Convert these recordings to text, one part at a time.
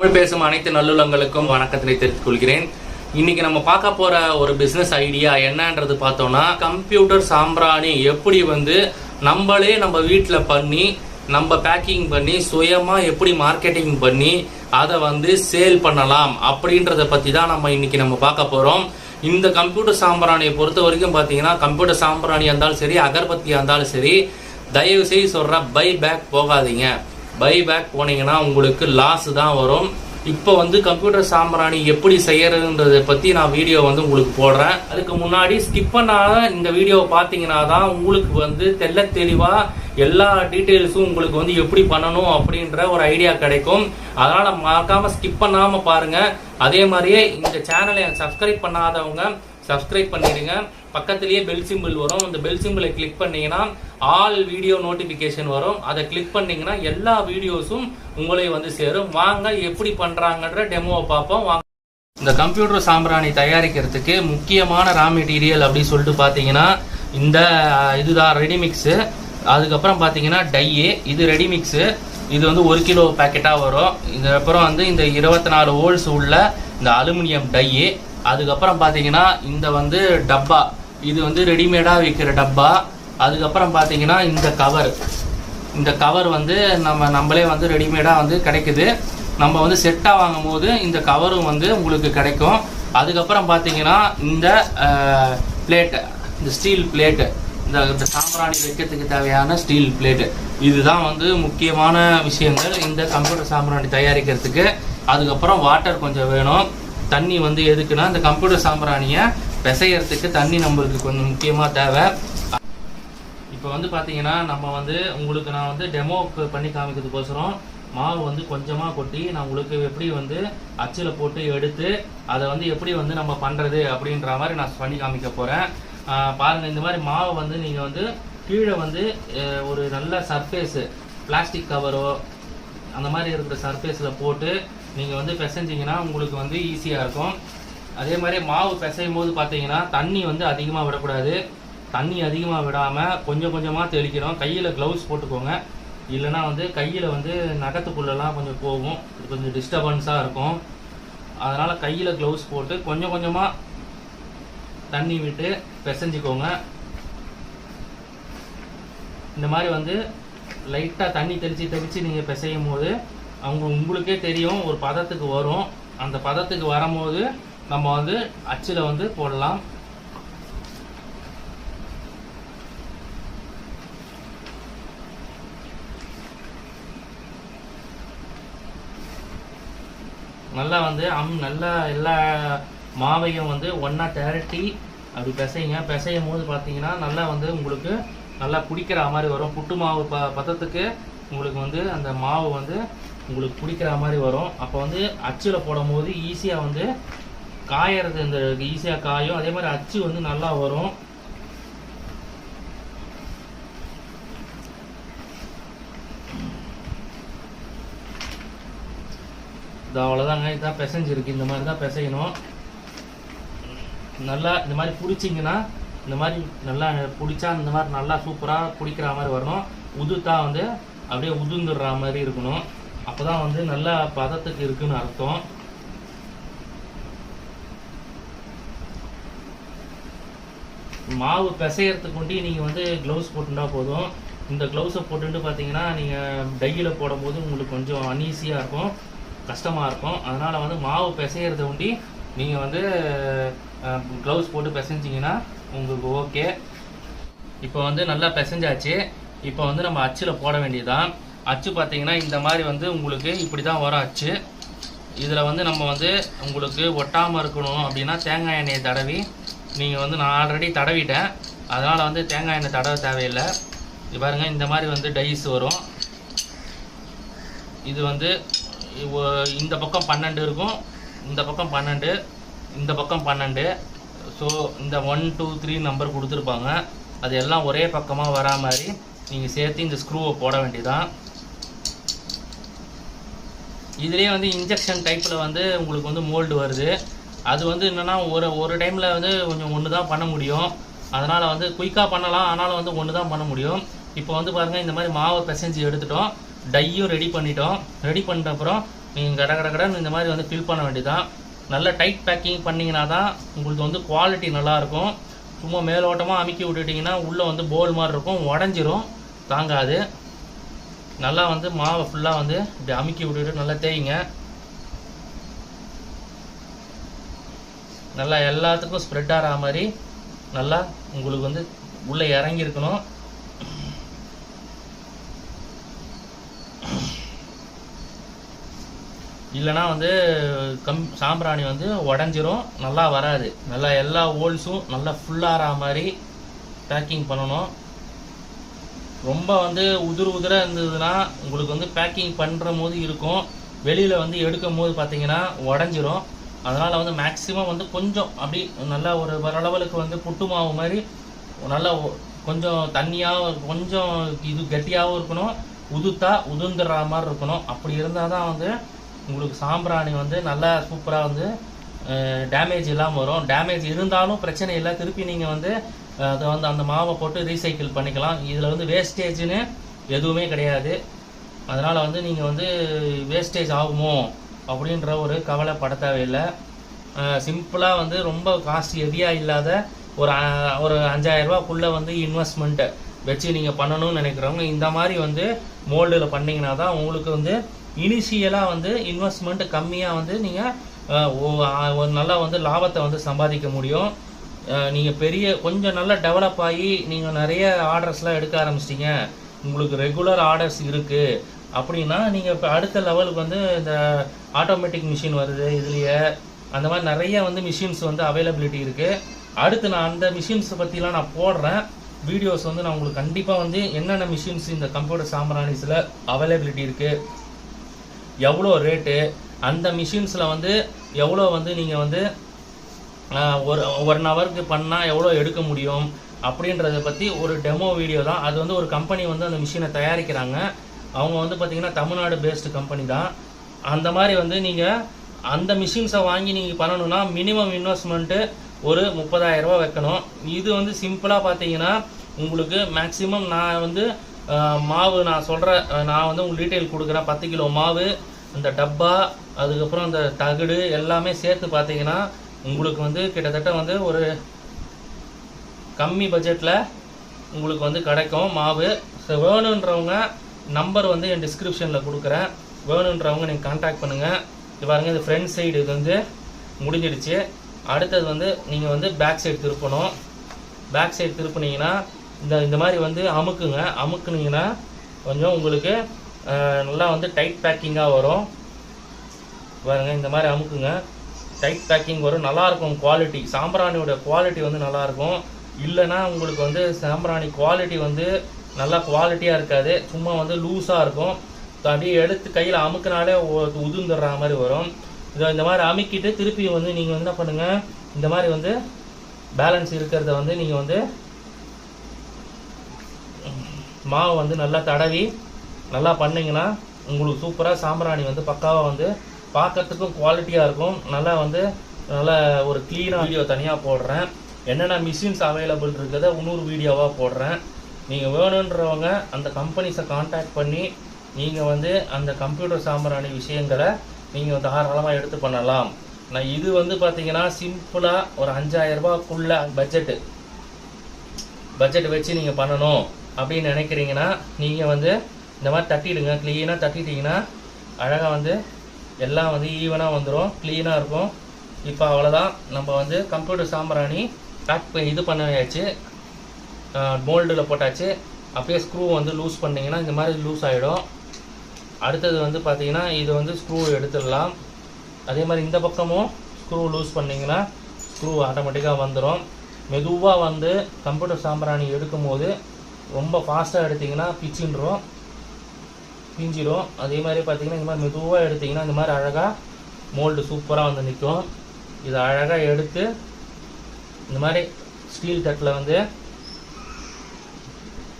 தமிழ் பேசும் அனைத்து நல்லுள்ளங்களுக்கும் வணக்கத்தினை தெரிவித்துக் கொள்கிறேன். இன்னைக்கு நம்ம பார்க்க போற ஒரு பிசினஸ் ஐடியா என்னன்றது பார்த்தோம்னா கம்ப்யூட்டர் சாம்பிராணி எப்படி வந்து நம்மளே நம்ம வீட்டில் பண்ணி நம்ம பேக்கிங் பண்ணி சுயமாக எப்படி மார்க்கெட்டிங் பண்ணி அதை வந்து சேல் பண்ணலாம் அப்படின்றத பற்றி தான் நம்ம இன்னைக்கு நம்ம பார்க்க போகிறோம் இந்த கம்ப்யூட்டர் சாம்பிராணியை பொறுத்த வரைக்கும் பார்த்தீங்கன்னா கம்ப்யூட்டர் சாம்பிராணியாக இருந்தாலும் சரி அகர்பத்தியாக இருந்தாலும் சரி தயவு செய்து பை பேக் போகாதீங்க. பைபேக் போனீங்கன்னா உங்களுக்கு லாஸ் தான் வரும். இப்போ வந்து கம்ப்யூட்டர் சாம்பிராணி எப்படி செய்யறதுன்றதை பற்றி நான் வீடியோ வந்து உங்களுக்கு போடுறேன். அதுக்கு முன்னாடி ஸ்கிப் பண்ணாத இந்த வீடியோவை பார்த்தீங்கன்னா தான் உங்களுக்கு வந்து தெள்ள தெளிவாக எல்லா டீட்டெயில்ஸும் உங்களுக்கு வந்து எப்படி பண்ணணும் அப்படின்ற ஒரு ஐடியா கிடைக்கும். அதனால் மறக்காமல் ஸ்கிப் பண்ணாமல் பாருங்கள் அதே மாதிரியே இந்த சேனலை சப்ஸ்கிரைப் பண்ணாதவங்க சப்ஸ்கிரைப் பண்ணிடுங்க பக்கத்துலேயே பெல் சிம்பிள் வரும். இந்த பெல் சிம்பிளை கிளிக் பண்ணிங்கன்னா ஆல் வீடியோ நோட்டிஃபிகேஷன் வரும். அதை கிளிக் பண்ணிங்கன்னா எல்லா வீடியோஸும் உங்களையும் வந்து சேரும். வாங்க எப்படி பண்ணுறாங்கன்ற டெமோவை பார்ப்போம். வாங்க. இந்த கம்ப்யூட்டர் சாம்பிராணி தயாரிக்கிறதுக்கு முக்கியமான ரா மெட்டீரியல் அப்படின்னு சொல்லிட்டு பார்த்தீங்கன்னா இந்த இதுதான் ரெடிமிக்ஸு அதுக்கப்புறம் பார்த்தீங்கன்னா டையே இது ரெடிமிக்ஸு இது வந்து ஒரு கிலோ பேக்கெட்டாக வரும். இதுக்கப்புறம் வந்து இந்த இருபத்தி நாலு ஹோல்ஸ் உள்ள இந்த அலுமினியம் டையே அதுக்கப்புறம் பார்த்தீங்கன்னா இந்த வந்து டப்பா. இது வந்து ரெடிமேடாக விற்கிற டப்பா. அதுக்கப்புறம் பார்த்தீங்கன்னா இந்த கவர் இந்த கவர் வந்து நம்ம நம்மளே வந்து ரெடிமேடாக வந்து கிடைக்குது. நம்ம வந்து செட்டாக வாங்கும் போது இந்த கவரும் வந்து உங்களுக்கு கிடைக்கும். அதுக்கப்புறம் பார்த்தீங்கன்னா இந்த பிளேட்டு இந்த ஸ்டீல் பிளேட்டு இந்த இந்த சாம்பிராணி வைக்கிறதுக்கு தேவையான ஸ்டீல் பிளேட்டு இதுதான் வந்து முக்கியமான விஷயங்கள். இந்த கம்ப்யூட்டர் சாம்பிராணி தயாரிக்கிறதுக்கு. அதுக்கப்புறம் வாட்டர் கொஞ்சம் வேணும். தண்ணி வந்து எதுக்குன்னா இந்த கம்ப்யூட்டர் சாம்பிராணியை பிசையறதுக்கு தண்ணி நம்மளுக்கு கொஞ்சம் முக்கியமாக தேவை. இப்போ வந்து பார்த்தீங்கன்னா நம்ம வந்து உங்களுக்கு நான் வந்து டெமோ பண்ணி காமிக்கிறதுக்கோசரம் மாவு வந்து கொஞ்சமாக கொட்டி நான் உங்களுக்கு எப்படி வந்து அச்சில் போட்டு எடுத்து அதை வந்து எப்படி வந்து நம்ம பண்ணுறது அப்படின்ற மாதிரி நான் பண்ணி காமிக்க போகிறேன் பாருங்கள் இந்த மாதிரி மாவை வந்து நீங்கள் வந்து கீழே வந்து ஒரு நல்ல சர்ஃபேஸு பிளாஸ்டிக் கவரோ அந்த மாதிரி இருக்கிற சர்ஃபேஸில் போட்டு நீங்கள் வந்து பிசைஞ்சிங்கன்னா உங்களுக்கு வந்து ஈஸியாக இருக்கும். அதே மாதிரி மாவு பிசையும் போது பார்த்தீங்கன்னா தண்ணி வந்து அதிகமாக விடக்கூடாது. தண்ணி அதிகமாக விடாமல் கொஞ்சம் கொஞ்சமாக தெளிக்கிறோம் கையில் க்ளவுஸ் போட்டுக்கோங்க. இல்லைன்னா வந்து கையில் வந்து நகத்துக்குள்ளெல்லாம் கொஞ்சம் போகும். கொஞ்சம் டிஸ்டர்பன்ஸாக இருக்கும். அதனால் கையில் க்ளவுஸ் போட்டு கொஞ்சம் கொஞ்சமாக தண்ணி விட்டு பிசைஞ்சிக்கோங்க. இந்த மாதிரி வந்து லைட்டாக தண்ணி தெளித்து தெளித்து நீங்கள் பிசையும் போது அவங்க உங்களுக்கே தெரியும் ஒரு பதத்துக்கு வரும். அந்த பதத்துக்கு வரும்போது நம்ம வந்து அச்சில் வந்து போடலாம். நல்லா வந்து அம் நல்லா எல்லா மாவையும் வந்து ஒன்றா திரட்டி அப்படி பிசைங்க. பிசையும் போது பார்த்தீங்கன்னா நல்லா வந்து உங்களுக்கு நல்லா பிடிக்கிற மாதிரி வரும். புட்டு மாவு ப பதத்துக்கு உங்களுக்கு வந்து அந்த மாவு வந்து உங்களுக்கு பிடிக்கிற மாதிரி வரும். அப்போ வந்து அச்சில் போடும் போது ஈஸியாக வந்து காயறது இந்த ஈஸியாக காயும். அதே மாதிரி அச்சு வந்து நல்லா வரும். இது அவ்வளோதாங்க இதுதான் பிசைஞ்சிருக்கு. இந்த மாதிரி தான் பிசையணும். நல்லா இந்த மாதிரி பிடிச்சிங்கன்னா இந்த மாதிரி நல்லா பிடிச்சா இந்த மாதிரி நல்லா சூப்பராக பிடிக்கிற மாதிரி வரணும். உதுத்தா வந்து அப்படியே உதுந்துடுற மாதிரி இருக்கணும். அப்போ தான் வந்து நல்லா பதத்துக்கு இருக்குன்னு அர்த்தம். மாவு பிசையறதுக்கு கொண்டு நீங்கள் வந்து க்ளவுஸ் போட்டுட்டா போதும். இந்த க்ளவுஸை போட்டுட்டு பார்த்தீங்கன்னா நீங்கள் டையில் போடும்போது உங்களுக்கு கொஞ்சம் அன்ஈஸியாக இருக்கும் கஷ்டமாக இருக்கும். அதனால் வந்து மாவு பிசையறத ஒண்டி நீங்கள் வந்து க்ளவுஸ் போட்டு பிசைஞ்சிங்கன்னா உங்களுக்கு ஓகே இப்போ வந்து நல்லா பிசைஞ்சாச்சு. இப்போ வந்து நம்ம அச்சில் போட வேண்டியதுதான். அச்சு பார்த்தீங்கன்னா இந்த மாதிரி வந்து உங்களுக்கு இப்படி தான் வரும் அச்சு. இதில் வந்து நம்ம வந்து உங்களுக்கு ஒட்டாமல் இருக்கணும் அப்படின்னா தேங்காய் எண்ணெயை தடவி நீங்கள் வந்து நான் ஆல்ரெடி தடவிட்டேன். அதனால் வந்து தேங்காய் எண்ணெய் தடவ தேவையில்லை. பாருங்கள் பாருங்க இந்த மாதிரி வந்து டைஸ் வரும். இது வந்து இந்த பக்கம் பன்னெண்டு இருக்கும். இந்த பக்கம் பன்னெண்டு இந்த பக்கம் பன்னெண்டு. ஸோ இந்த ஒன் டூ த்ரீ நம்பர் கொடுத்துருப்பாங்க. அது எல்லாம் ஒரே பக்கமாக வரா மாதிரி நீங்கள் சேர்த்து இந்த ஸ்க்ரூவை போட வேண்டியதான் இதுலேயே வந்து இன்ஜெக்ஷன் டைப்பில் வந்து உங்களுக்கு வந்து மோல்டு வருது. அது வந்து என்னென்னா ஒரு ஒரு டைமில் வந்து கொஞ்சம் ஒன்று தான் பண்ண முடியும். அதனால் வந்து குயிக்காக பண்ணலாம். ஆனாலும் வந்து ஒன்று தான் பண்ண முடியும். இப்போ வந்து பாருங்கள் இந்த மாதிரி மாவை பிசைஞ்சு எடுத்துட்டோம். டையும் ரெடி பண்ணிட்டோம். ரெடி பண்ணிட்ட அப்புறம் நீங்கள் கட கட கடன்னு இந்த மாதிரி வந்து ஃபில் பண்ண வேண்டியதான் நல்ல டைட் பேக்கிங் பண்ணிங்கன்னா தான் உங்களுக்கு வந்து குவாலிட்டி நல்லாயிருக்கும். சும்மா மேலோட்டமாக அமுக்கி விட்டுட்டிங்கன்னா உள்ளே வந்து போல் மாதிரி இருக்கும். உடஞ்சிரும். தாங்காது. நல்லா வந்து மாவை ஃபுல்லாக வந்து இப்படி அமுக்கி விட்டுட்டு நல்லா தேய்ங்க. நல்லா எல்லாத்துக்கும் ஸ்ப்ரெட் ஆகிற மாதிரி நல்லா உங்களுக்கு வந்து உள்ளே இறங்கியிருக்கணும் இல்லைன்னா வந்து கம் சாம்பிராணி வந்து உடஞ்சிரும் நல்லா வராது. நல்லா எல்லா ஹோல்ஸும் நல்லா ஃபுல்லாகிற மாதிரி பேக்கிங் பண்ணணும். ரொம்ப வந்து உதிர உதிராக இருந்ததுன்னா உங்களுக்கு வந்து பேக்கிங் பண்ணுற போது இருக்கும். வெளியில் வந்து எடுக்கும் போது பார்த்தீங்கன்னா உடஞ்சிரும். அதனால் வந்து மேக்ஸிமம் வந்து கொஞ்சம் அப்படி நல்லா ஒரு வரளவுக்கு வந்து புட்டு மாவு மாதிரி நல்லா கொஞ்சம் தண்ணியாகவும் கொஞ்சம் இது கட்டியாகவும் இருக்கணும். உதுத்தா உதுந்துடுற மாதிரி இருக்கணும். அப்படி இருந்தால் தான் வந்து உங்களுக்கு சாம்பிராணி வந்து நல்லா சூப்பராக வந்து டேமேஜ் இல்லாமல் வரும். டேமேஜ் இருந்தாலும் பிரச்சனை இல்லை. திருப்பி நீங்கள் வந்து அதை வந்து அந்த மாவை போட்டு ரீசைக்கிள் பண்ணிக்கலாம். இதில் வந்து வேஸ்டேஜ்னு எதுவுமே கிடையாது. அதனால் வந்து நீங்கள் வந்து வேஸ்டேஜ் ஆகுமோ அப்படின்ற ஒரு கவலைப்பட தேவையில்லை. சிம்பிளாக வந்து ரொம்ப காஸ்ட் ஹெவியாக இல்லாத ஒரு ஒரு அஞ்சாயிரரூபாக்குள்ளே வந்து இன்வெஸ்ட்மெண்ட்டை வச்சு நீங்கள் பண்ணணும்னு நினைக்கிறவங்க இந்த மாதிரி வந்து மோல்டில் பண்ணிங்கன்னா தான் உங்களுக்கு வந்து இனிஷியலாக வந்து இன்வெஸ்ட்மெண்ட் கம்மியாக வந்து நீங்கள் ஒரு நல்லா வந்து லாபத்தை வந்து சம்பாதிக்க முடியும். நீங்கள் பெரிய கொஞ்சம் நல்லா டெவலப் ஆகி நீங்கள் நிறைய ஆர்டர்ஸ்லாம் எடுக்க ஆரம்பிச்சிட்டிங்க. உங்களுக்கு ரெகுலர் ஆர்டர்ஸ் இருக்குது அப்படின்னா நீங்கள் இப்போ அடுத்த லெவலுக்கு வந்து இந்த ஆட்டோமேட்டிக் மிஷின் வருது இதுலேயே. அந்த மாதிரி நிறைய வந்து மிஷின்ஸ் வந்து அவைலபிலிட்டி இருக்குது அடுத்து நான் அந்த மிஷின்ஸை பற்றிலாம் நான் போடுறேன். வீடியோஸ் வந்து நான் உங்களுக்கு கண்டிப்பாக வந்து என்னென்ன மிஷின்ஸ் இந்த கம்ப்யூட்டர் சாம்பிராணிஸில் அவைலபிலிட்டி இருக்குது எவ்வளோ ரேட்டு அந்த மிஷின்ஸில் வந்து எவ்வளோ வந்து நீங்கள் வந்து ஒரு ஒன் ஹவருக்கு பண்ணால் எவ்வளோ எடுக்க முடியும் அப்படின்றத பற்றி ஒரு டெமோ வீடியோ தான். அது வந்து ஒரு கம்பெனி வந்து அந்த மிஷினை தயாரிக்கிறாங்க. அவங்க வந்து பார்த்திங்கன்னா தமிழ்நாடு பேஸ்டு கம்பெனி தான். அந்த மாதிரி வந்து நீங்கள் அந்த மிஷின்ஸை வாங்கி நீங்கள் பண்ணணும்னா மினிமம் இன்வெஸ்ட்மெண்ட்டு ஒரு முப்பதாயிரரூபா வைக்கணும். இது வந்து சிம்பிளாக பார்த்தீங்கன்னா உங்களுக்கு மேக்ஸிமம் நான் வந்து மாவு நான் சொல்கிற நான் வந்து உங்களுக்கு டீட்டெயில் கொடுக்குறேன். பத்து கிலோ மாவு அந்த டப்பா அதுக்கப்புறம் அந்த தகடு எல்லாமே சேர்த்து பார்த்தீங்கன்னா உங்களுக்கு வந்து கிட்டத்தட்ட வந்து ஒரு கம்மி பட்ஜெட்டில் உங்களுக்கு வந்து கிடைக்கும் மாவு. ஸோ வேணுன்றவங்க நம்பர் வந்து என் டிஸ்கிரிப்ஷனில் கொடுக்குறேன். வேணுன்றவங்க நீங்கள் காண்டாக்ட் பண்ணுங்கள் இது பாருங்க இது ஃப்ரண்ட் சைடு இது வந்து முடிஞ்சிடுச்சு. அடுத்தது வந்து நீங்கள் வந்து பேக் சைடு திருப்பணும். பேக் சைடு திருப்புனீங்கன்னா இந்த இந்த மாதிரி வந்து அமுக்குங்க. அமுக்குனீங்கன்னா கொஞ்சம் உங்களுக்கு நல்லா வந்து டைட் பேக்கிங்காக வரும். பாருங்க இந்த மாதிரி அமுக்குங்க. டைட் பேக்கிங் வரும். நல்லாயிருக்கும் குவாலிட்டி சாம்பிராணியோட குவாலிட்டி வந்து நல்லாயிருக்கும். இல்லைன்னா உங்களுக்கு வந்து சாம்பிராணி குவாலிட்டி வந்து நல்லா குவாலிட்டியாக இருக்காது. சும்மா வந்து லூஸாக இருக்கும். அப்படியே எடுத்து கையில் அமுக்கினாலே உதுந்துடுற மாதிரி வரும். இதை இந்த மாதிரி அமுக்கிட்டு திருப்பி வந்து நீங்கள் வந்து என்ன பண்ணுங்கள் இந்த மாதிரி வந்து பேலன்ஸ் இருக்கிறத வந்து நீங்கள் வந்து மாவு வந்து நல்லா தடவி நல்லா பண்ணிங்கன்னா உங்களுக்கு சூப்பராக சாம்பிராணி வந்து பக்காவாக வந்து பார்க்கறதுக்கும் குவாலிட்டியாக இருக்கும். நல்லா வந்து நல்லா ஒரு க்ளீனாக வீடியோ தனியாக போடுறேன். என்னென்ன மிஷின்ஸ் அவைலபிள் இருக்கிறத இன்னொரு வீடியோவாக போடுறேன். நீங்கள் வேணுன்றவங்க அந்த கம்பெனிஸை காண்டாக்ட் பண்ணி நீங்கள் வந்து அந்த கம்ப்யூட்டர் சாம்பிராணி விஷயங்களை நீங்கள் தாராளமாக எடுத்து பண்ணலாம். நான் இது வந்து பார்த்தீங்கன்னா சிம்பிளாக ஒரு அஞ்சாயிரரூபாக்குள்ள பட்ஜெட்டு பட்ஜெட் வச்சு நீங்கள் பண்ணணும் அப்படின்னு நினைக்கிறீங்கன்னா நீங்கள் வந்து இந்த மாதிரி தட்டிடுங்க. க்ளீனாக தட்டிட்டீங்கன்னா அழகாக வந்து எல்லாம் வந்து ஈவனாக வந்துடும் க்ளீனாக இருக்கும். இப்போ அவ்வளோதான் நம்ம வந்து கம்ப்யூட்டர் சாம்பிராணி பேக் இது பண்ணியாச்சு. மோல்டில் போட்டாச்சு. அப்படியே ஸ்க்ரூ வந்து லூஸ் பண்ணிங்கன்னா இந்த மாதிரி லூஸ் ஆகிடும் அடுத்தது வந்து பார்த்திங்கன்னா இது வந்து ஸ்க்ரூ எடுத்துடலாம். அதே மாதிரி இந்த பக்கமும் ஸ்க்ரூ லூஸ் பண்ணிங்கன்னா ஸ்க்ரூ ஆட்டோமேட்டிக்காக வந்துடும் மெதுவாக வந்து கம்ப்யூட்டர் சாம்பிராணி எடுக்கும் போது ரொம்ப ஃபாஸ்ட்டாக எடுத்திங்கன்னா பிச்சுன்றோம். பிஞ்சிடும் அதே மாதிரி பார்த்தீங்கன்னா இந்த மாதிரி மெதுவாக எடுத்திங்கன்னா இந்த மாதிரி அழகாக மோல்டு சூப்பராக வந்து நிற்கும். இதை அழகாக எடுத்து இந்த மாதிரி ஸ்டீல் தட்டில் வந்து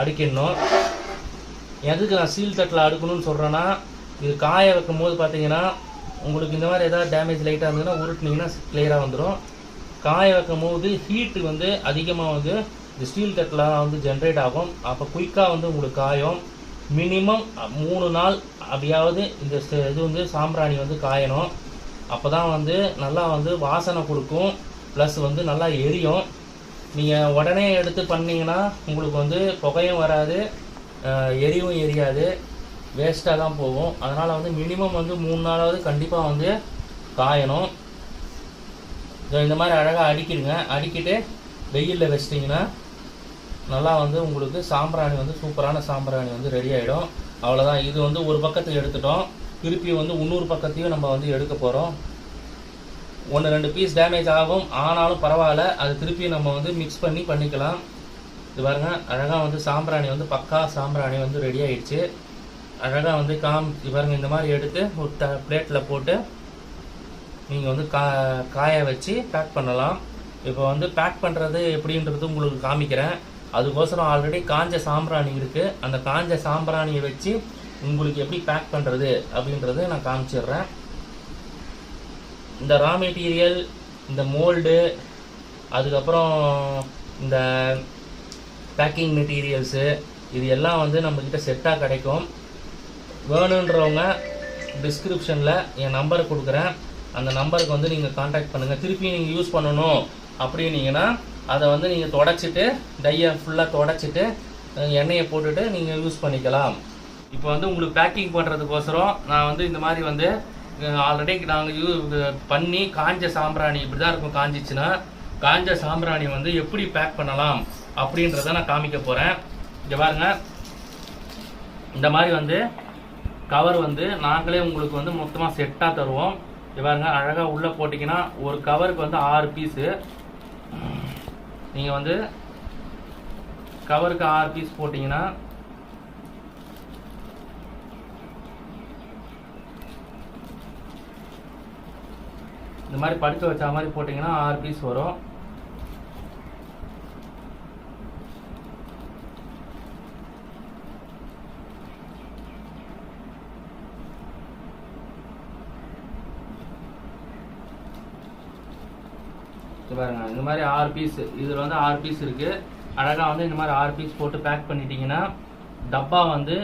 அடுக்கிடணும். எதுக்கு நான் ஸ்டீல் தட்டில் அடுக்கணும்னு சொல்கிறேன்னா இது காய வைக்கும் போது பார்த்தீங்கன்னா உங்களுக்கு இந்த மாதிரி எதாவது டேமேஜ் லைட்டாக இருந்ததுன்னா உருட்டுனீங்கன்னா கிளியராக வந்துடும் காய வைக்கும் போது ஹீட்டு வந்து அதிகமாக வந்து இந்த ஸ்டீல் தட்டில் வந்து ஜென்ரேட் ஆகும். அப்போ குயிக்காக வந்து உங்களுக்கு காயும். மினிமம் மூணு நாள் அப்படியாவது இந்த இது வந்து சாம்பிராணி வந்து காயணும். அப்போ தான் வந்து நல்லா வந்து வாசனை கொடுக்கும். ப்ளஸ் வந்து நல்லா எரியும். நீங்கள் உடனே எடுத்து பண்ணிங்கன்னா உங்களுக்கு வந்து புகையும் வராது எரியவும் எரியும் எரியாது. வேஸ்ட்டாக தான் போகும். அதனால் வந்து மினிமம் வந்து மூணு நாளாவது கண்டிப்பாக வந்து காயணும். இந்த மாதிரி அழகாக அடிக்கிடுங்க. அடிக்கிட்டு வெயிலில் வச்சிட்டிங்கன்னா நல்லா வந்து உங்களுக்கு சாம்பிராணி வந்து சூப்பரான சாம்பிராணி வந்து ரெடி ஆகிடும் அவ்வளோதான் இது வந்து ஒரு பக்கத்துக்கு எடுத்துட்டோம். திருப்பி வந்து இன்னொரு பக்கத்தையும் நம்ம வந்து எடுக்க போகிறோம் ஒன்று ரெண்டு பீஸ் டேமேஜ் ஆகும். ஆனாலும் பரவாயில்ல. அது திருப்பி நம்ம வந்து மிக்ஸ் பண்ணி பண்ணிக்கலாம். இது பாருங்க. அழகாக வந்து சாம்பிராணி வந்து பக்கா சாம்பிராணி வந்து ரெடி ஆகிடுச்சு அழகாக வந்து காம் இது பாருங்க இந்த மாதிரி எடுத்து ஒரு த பிளேட்டில் போட்டு நீங்கள் வந்து கா காய வச்சு பேக் பண்ணலாம். இப்போ வந்து பேக் பண்ணுறது எப்படின்றது உங்களுக்கு காமிக்கிறேன். அதுக்கோசரம் ஆல்ரெடி காஞ்ச சாம்பிராணி இருக்குது அந்த காஞ்ச சாம்பிராணியை வச்சு உங்களுக்கு எப்படி பேக் பண்ணுறது அப்படின்றத நான் காமிச்சிடுறேன். இந்த ரா மெட்டீரியல் இந்த மோல்டு அதுக்கப்புறம் இந்த பேக்கிங் மெட்டீரியல்ஸு இது எல்லாம் வந்து நம்மக்கிட்ட செட்டாக கிடைக்கும். வேணுன்றவங்க டிஸ்கிரிப்ஷனில் என் நம்பரை கொடுக்குறேன். அந்த நம்பருக்கு வந்து நீங்கள் காண்டாக்ட் பண்ணுங்கள் திருப்பி நீங்கள் யூஸ் பண்ணணும். அப்படின்னீங்கன்னா அதை வந்து நீங்கள் தொடச்சிட்டு டையை ஃபுல்லாக தொடச்சிட்டு எண்ணெயை போட்டுட்டு நீங்கள் யூஸ் பண்ணிக்கலாம். இப்போ வந்து உங்களுக்கு பேக்கிங் பண்ணுறதுக்கோசரம் நான் வந்து இந்த மாதிரி வந்து ஆல்ரெடி நாங்கள் யூ பண்ணி காஞ்ச சாம்பிராணி இப்படி தான் இருக்கும் காஞ்சிச்சுன்னா காஞ்ச சாம்பிராணி வந்து எப்படி பேக் பண்ணலாம் அப்படின்றத நான் காமிக்க போகிறேன் இங்கே பாருங்க. இந்த மாதிரி வந்து கவர் வந்து நாங்களே உங்களுக்கு வந்து மொத்தமாக செட்டாக தருவோம். இங்கே பாருங்கள் அழகாக உள்ளே போட்டிங்கன்னா ஒரு கவருக்கு வந்து ஆறு பீஸு நீங்கள் வந்து கவருக்கு ஆறு பீஸ் போட்டிங்கன்னா இந்த மாதிரி படுக்க வச்ச மாதிரி போட்டிங்கன்னா ஆறு பீஸ் வரும். இது பாருங்க. இந்த மாதிரி ஆறு பீஸ் இதில் வந்து ஆறு பீஸ் இருக்கு. அழகா வந்து இந்த மாதிரி ஆறு பீஸ் போட்டு பேக் பண்ணிட்டீங்கன்னா டப்பா வந்து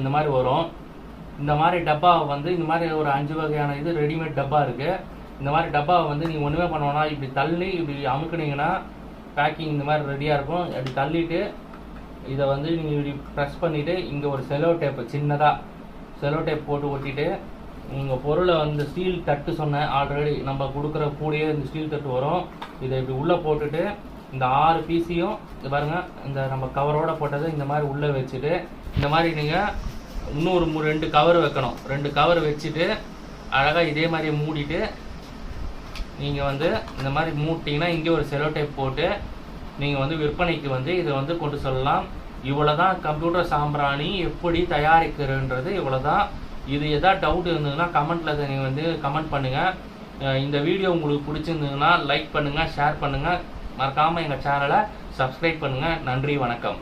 இந்த மாதிரி வரும். இந்த மாதிரி டப்பா வந்து இந்த மாதிரி ஒரு அஞ்சு வகையான இது ரெடிமேட் டப்பா இருக்கு. இந்த மாதிரி டப்பாவை வந்து நீங்கள் ஒன்றுமே பண்ண இப்படி தள்ளி இப்படி அமுக்குனீங்கன்னா பேக்கிங் இந்த மாதிரி ரெடியாக இருக்கும். அப்படி தள்ளிட்டு இதை வந்து நீங்கள் இப்படி ப்ரெஸ் பண்ணிவிட்டு இங்கே ஒரு செலோ டேப்பு சின்னதாக செலோ டேப் போட்டு ஒட்டிட்டு உங்கள் பொருளை வந்து ஸ்டீல் தட்டு சொன்னேன் ஆல்ரெடி நம்ம கொடுக்குற கூடயே இந்த ஸ்டீல் தட்டு வரும். இதை இப்படி உள்ளே போட்டுட்டு இந்த ஆறு பீஸையும் இது பாருங்கள் இந்த நம்ம கவரோடு போட்டதை இந்த மாதிரி உள்ளே வச்சுட்டு இந்த மாதிரி நீங்கள் இன்னொரு மூ- ரெண்டு கவர் வைக்கணும். ரெண்டு கவர் வச்சுட்டு அழகாக இதே மாதிரி மூடிட்டு நீங்கள் வந்து இந்த மாதிரி மூட்டிங்கன்னா இங்கே ஒரு செலோ டைப் போட்டு நீங்கள் வந்து விற்பனைக்கு வந்து இதை வந்து கொண்டு சொல்லலாம். இவ்வளோ தான் கம்ப்யூட்டர் சாம்பிராணி எப்படி தயாரிக்கிறன்றது இவ்வளவுதான் இது எதாவது டவுட் இருந்ததுன்னா கமெண்ட்ல நீங்கள் வந்து கமெண்ட் பண்ணுங்க. இந்த வீடியோ உங்களுக்கு பிடிச்சிருந்ததுன்னா லைக் பண்ணுங்க ஷேர் பண்ணுங்க. மறக்காம எங்க சேனலை சப்ஸ்கிரைப் பண்ணுங்க. நன்றி வணக்கம்.